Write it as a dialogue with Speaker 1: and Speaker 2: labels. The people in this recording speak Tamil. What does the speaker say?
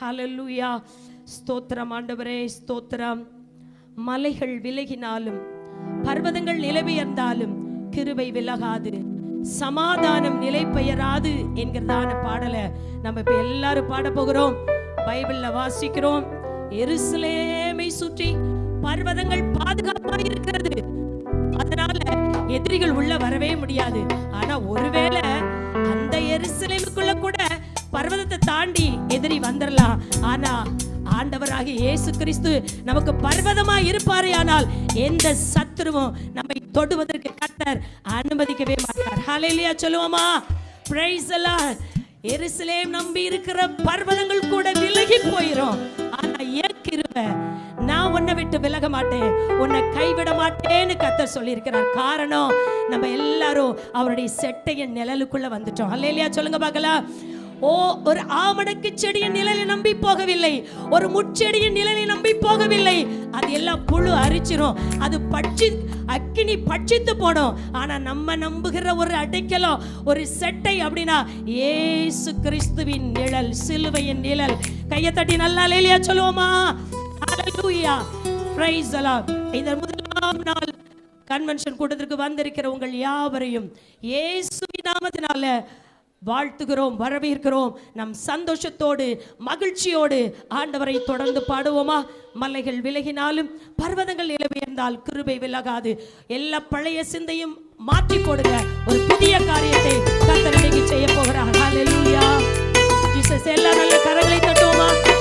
Speaker 1: ஹalleluya ஸ்தோத்திரம் ஆண்டவரே ஸ்தோத்திரம். மலைகள் விலகினாலும் பர்வதங்கள் நிலைபெயர்ந்தாலும் கிருபை விலகாது. சமாதானம் நிலை பெயராது என்கிறதான பாடலை நம்ம இப்ப எல்லாரும் பாட போகிறோம். பைபிள்ல வாசிக்கிறோம். எருசலேமை சுற்றி பர்வதங்கள் பாதுகாப்பா இருக்கிறது. அதனால எதிரிகள் உள்ள வரவே முடியாது. ஆனா ஒருவேளை அந்த எருசலேமுக்குள்ள கூட பர்வதத்தை தாண்டி எதிரி வந்துடலாம் ஆனா ஆண்டவராக இயேசு கிறிஸ்து நமக்கு பர்வதமா இருப்பாரே ஆனால் எந்த சத்துருவும் நம்மை தொடுவதற்கு கத்தர் அனுமதிக்கவே மாட்டார். ஹாலேலியா சொல்லுவோமா? பிரைஸ் எல்லாம் எருசலேம் நம்பி இருக்கிற பர்வதங்கள் கூட விலகி போயிரும். ஆனா ஏற்கிருவ நான் உன்னை விட்டு விலக மாட்டேன். உன்னை கைவிட மாட்டேன்னு கத்தர் சொல்லியிருக்கிறார். காரணம் நம்ம எல்லாரும் அவருடைய செட்டையின் நிழலுக்குள்ள வந்துட்டோம். அல்லையா சொல்லுங்க பார்க்கலாம். ஓ ஒரு ஆமணக்கு செடியின் நிழலை நம்பி போகவில்லை. ஒரு முச்செடியின் நிழலை நம்பி போகவில்லை. அது எல்லாம் புழு அரிச்சிரும். அது பட்சி அக்கினி பட்சித்து போடும். ஆனா நம்ம நம்புகிற ஒரு அடைக்கலம் ஒரு செட்டை அப்படின்னா ஏசு கிறிஸ்துவின் நிழல் சிலுவையின் நிழல். கையை தட்டி நல்லா லேலியா சொல்லுவோமா? ஹalleluya இந்த முதலாம் நாள் கன்வென்ஷன் கூட்டத்திற்கு வந்திருக்கிற உங்கள் யாவரையும் இயேசுவின் நாமத்தினால வாழ்த்துகிறோம் வரவேற்கிறோம். நம் சந்தோஷத்தோடு மகிழ்ச்சியோடு ஆண்டவரை தொடர்ந்து பாடுவோமா? மலைகள் விலகினாலும் பர்வதங்கள் நிலவுயர்ந்தால் கிருபை விலகாது. எல்லா பழைய சிந்தையும் மாற்றி போடுங்க. ஒரு புதிய காரியத்தை கர்த்தர் செய்ய போகிறார். எல்லா நல்ல கரங்களை தட்டுவோமா?